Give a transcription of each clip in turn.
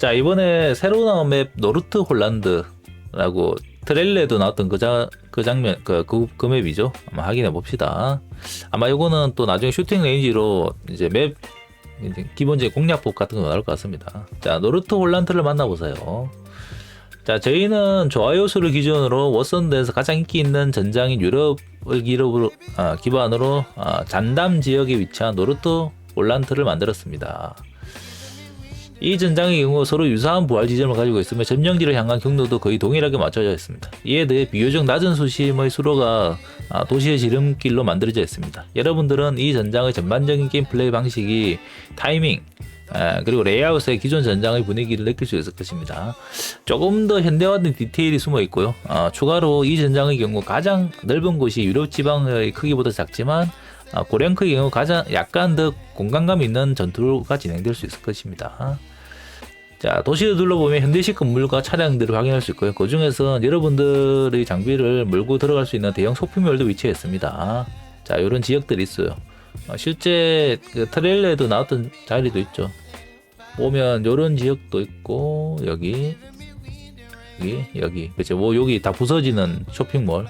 자 이번에 새로 나온 맵 노르트 홀란드라고 트레일러에도 나왔던 그, 자, 그 장면 그, 그, 그 맵이죠. 아마 확인해 봅시다. 아마 이거는 또 나중에 슈팅 레인지로 이제 맵 이제 기본적인 공략법 같은 거 나올 것 같습니다. 자 노르트 홀란드를 만나보세요. 자 저희는 좋아요 수를 기준으로 워선드에서 가장 인기 있는 전장인 유럽을 기록으로, 아, 기반으로 아, 잔담 지역에 위치한 노르트 홀란드를 만들었습니다 이 전장의 경우 서로 유사한 부활 지점을 가지고 있으며 점령지를 향한 경로도 거의 동일하게 맞춰져 있습니다. 이에 대해 비교적 낮은 수심의 수로가 아, 도시의 지름길로 만들어져 있습니다. 여러분들은 이 전장의 전반적인 게임 플레이 방식이 타이밍 아, 그리고 레이아웃의 기존 전장의 분위기를 느낄 수 있을 것입니다. 조금 더 현대화된 디테일이 숨어 있고요. 아, 추가로 이 전장의 경우 가장 넓은 곳이 유럽 지방의 크기보다 작지만 아, 고랭크의 경우 가장 약간 더 공간감 있는 전투가 진행될 수 있을 것입니다. 자, 도시를 둘러보면 현대식 건물과 차량들을 확인할 수 있고요. 그 중에서 여러분들의 장비를 몰고 들어갈 수 있는 대형 쇼핑몰도 위치해 있습니다. 자, 이런 지역들이 있어요. 어, 실제 그 트레일러에도 나왔던 자리도 있죠. 보면 이런 지역도 있고 여기 여기 여기 그렇죠. 뭐 여기 다 부서지는 쇼핑몰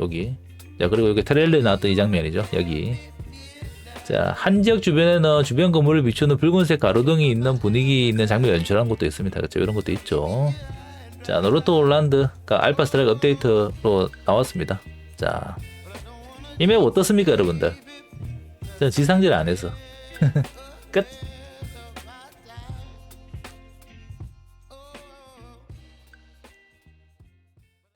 여기 자 그리고 여기 트레일러에 나왔던 이 장면이죠. 여기 자, 한 지역 주변에는 주변 건물을 비추는 붉은색 가로등이 있는 분위기 있는 장면 연출한 것도 있습니다. 그렇죠? 이런 것도 있죠. 자, 노르트 올란드가 알파 스트라이크 업데이트로 나왔습니다. 자, 이 맵 어떻습니까, 여러분들? 저는 지상질 안 해서. 끝.